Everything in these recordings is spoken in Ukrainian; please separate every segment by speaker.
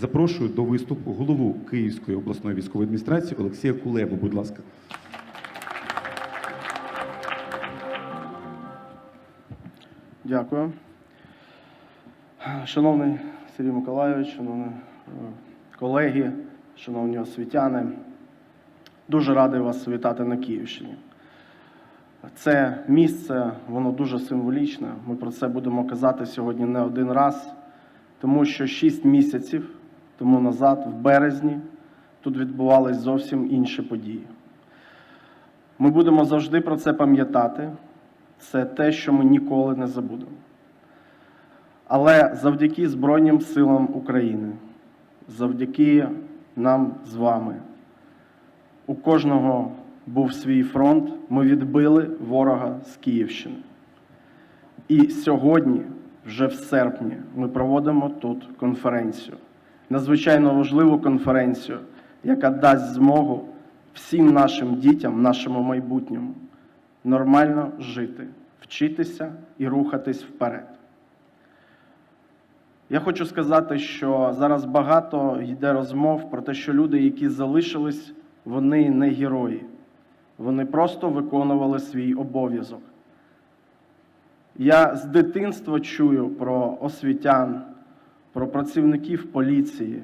Speaker 1: Запрошую до виступу голову Київської обласної військової адміністрації Олексія Кулебу. Будь ласка.
Speaker 2: Дякую. Шановний Сергій Миколайович, шановні е, колеги, шановні освітяни, дуже радий вас вітати на Київщині. Це місце, воно дуже символічне. Ми про це будемо казати сьогодні не один раз, тому що 6 місяців тому назад, в березні, тут відбувались зовсім інші події. Ми будемо завжди про це пам'ятати. Це те, що ми ніколи не забудемо. Але завдяки Збройним силам України, завдяки нам з вами, у кожного був свій фронт, ми відбили ворога з Київщини. І сьогодні, вже в серпні, ми проводимо тут конференцію. Надзвичайно важливу конференцію, яка дасть змогу всім нашим дітям, нашому майбутньому нормально жити, вчитися і рухатись вперед. Я хочу сказати, що зараз багато йде розмов про те, що люди, які залишились, вони не герої. Вони просто виконували свій обов'язок. Я з дитинства чую про освітян, про працівників поліції,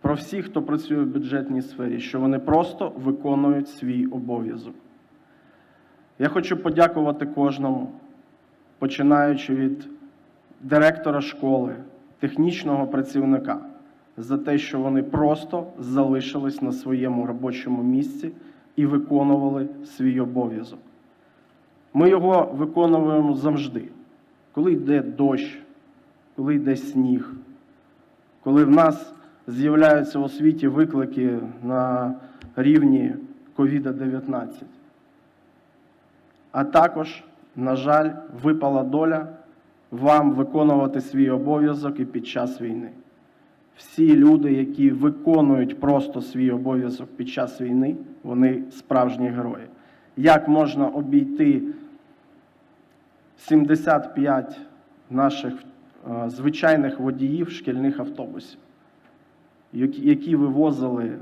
Speaker 2: про всіх, хто працює в бюджетній сфері, що вони просто виконують свій обов'язок. Я хочу подякувати кожному, починаючи від директора школи, технічного працівника, за те, що вони просто залишились на своєму робочому місці і виконували свій обов'язок. Ми його виконуємо завжди, коли йде дощ, коли йде сніг, коли в нас з'являються у світі виклики на рівні COVID-19. А також, на жаль, випала доля вам виконувати свій обов'язок і під час війни. Всі люди, які виконують просто свій обов'язок під час війни, вони справжні герої. Як можна обійти 75 наших звичайних водіїв шкільних автобусів, які які вивозили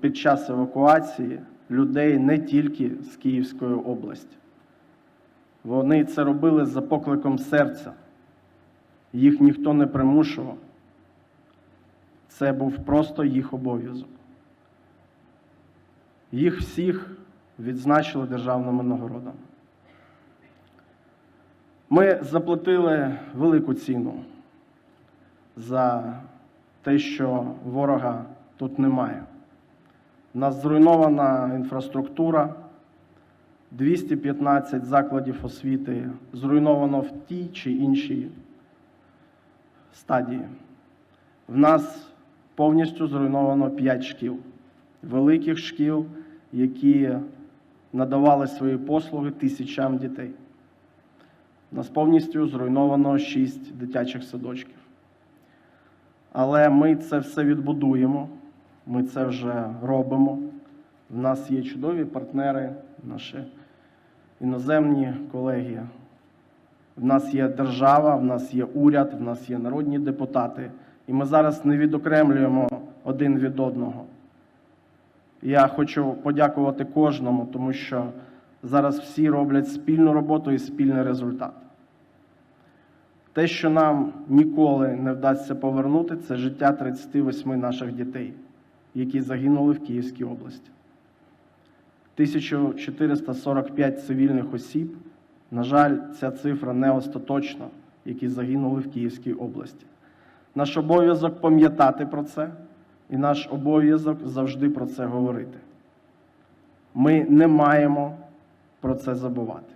Speaker 2: під час евакуації людей не тільки з Київської області. Вони це робили за покликом серця. Їх ніхто не примушував. Це був просто їх обов'язок. Їх всіх відзначили державними нагородами. Ми заплатили велику ціну за те, що ворога тут немає. У нас зруйнована інфраструктура, 215 закладів освіти зруйновано в тій чи іншій стадії. В нас повністю зруйновано 5 шкіл, великих шкіл, які надавали свої послуги тисячам дітей. Нас повністю зруйновано 6 дитячих садочків. Але ми це все відбудуємо, ми це вже робимо. В нас є чудові партнери, наші іноземні колеги. В нас є держава, в нас є уряд, в нас є народні депутати. І ми зараз не відокремлюємо один від одного. Я хочу подякувати кожному, тому що зараз всі роблять спільну роботу і спільний результат. Те, що нам ніколи не вдасться повернути, це життя 38 наших дітей, які загинули в Київській області. 1445 цивільних осіб. На жаль, ця цифра не остаточна, які загинули в Київській області. Наш обов'язок пам'ятати про це, і наш обов'язок завжди про це говорити. Ми не маємо про це забувати.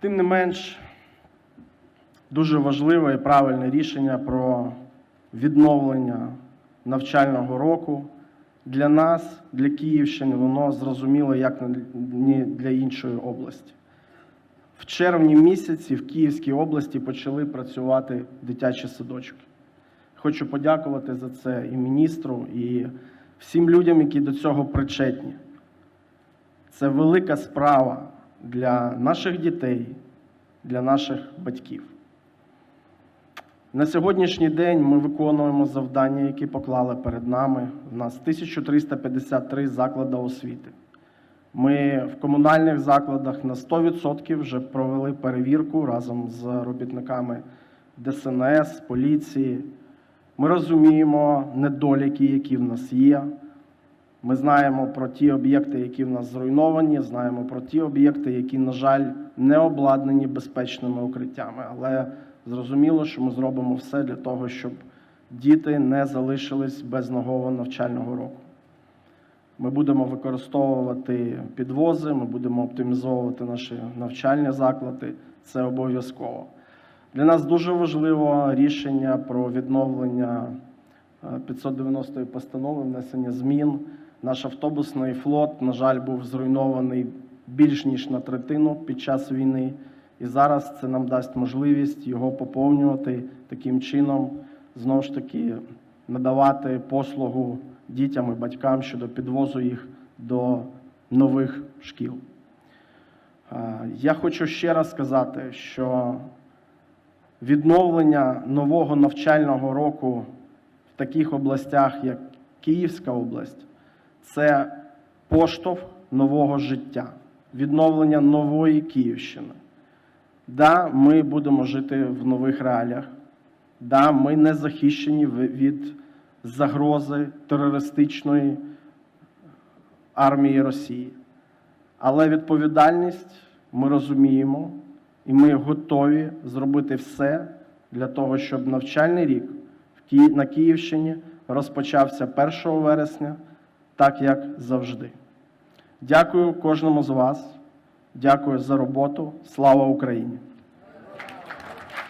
Speaker 2: Тим не менш, дуже важливе і правильне рішення про відновлення навчального року. Для нас, для Київщини, воно зрозуміло, як не для іншої області. В червні місяці в Київській області почали працювати дитячі садочки. Хочу подякувати за це і міністру, і всім людям, які до цього причетні. Це велика справа для наших дітей, для наших батьків. На сьогоднішній день ми виконуємо завдання, які поклали перед нами. У нас 1353 заклади освіти. Ми в комунальних закладах на 100% вже провели перевірку разом з робітниками ДСНС, поліції. Ми розуміємо недоліки, які в нас є. Ми знаємо про ті об'єкти, які в нас зруйновані, знаємо про ті об'єкти, які, на жаль, не обладнані безпечними укриттями. Але зрозуміло, що ми зробимо все для того, щоб діти не залишились без нового навчального року. Ми будемо використовувати підвози, ми будемо оптимізовувати наші навчальні заклади. Це обов'язково. Для нас дуже важливо рішення про відновлення е, 590-ї постанови, внесення змін. Наш автобусний флот, на жаль, був зруйнований більш ніж на третину під час війни. І зараз це нам дасть можливість його поповнювати таким чином, знову ж таки, надавати послугу дітям і батькам щодо підвозу їх до нових шкіл. Я хочу ще раз сказати, що відновлення нового навчального року в таких областях, як Київська область, це поштовх нового життя, відновлення нової Київщини. Да, ми будемо жити в нових реаліях. Да, ми не захищені від загрози терористичної армії Росії. Але відповідальність ми розуміємо, і ми готові зробити все для того, щоб навчальний рік на Київщині розпочався 1 вересня, так як завжди. Дякую кожному з вас. Дякую за роботу. Слава Україні!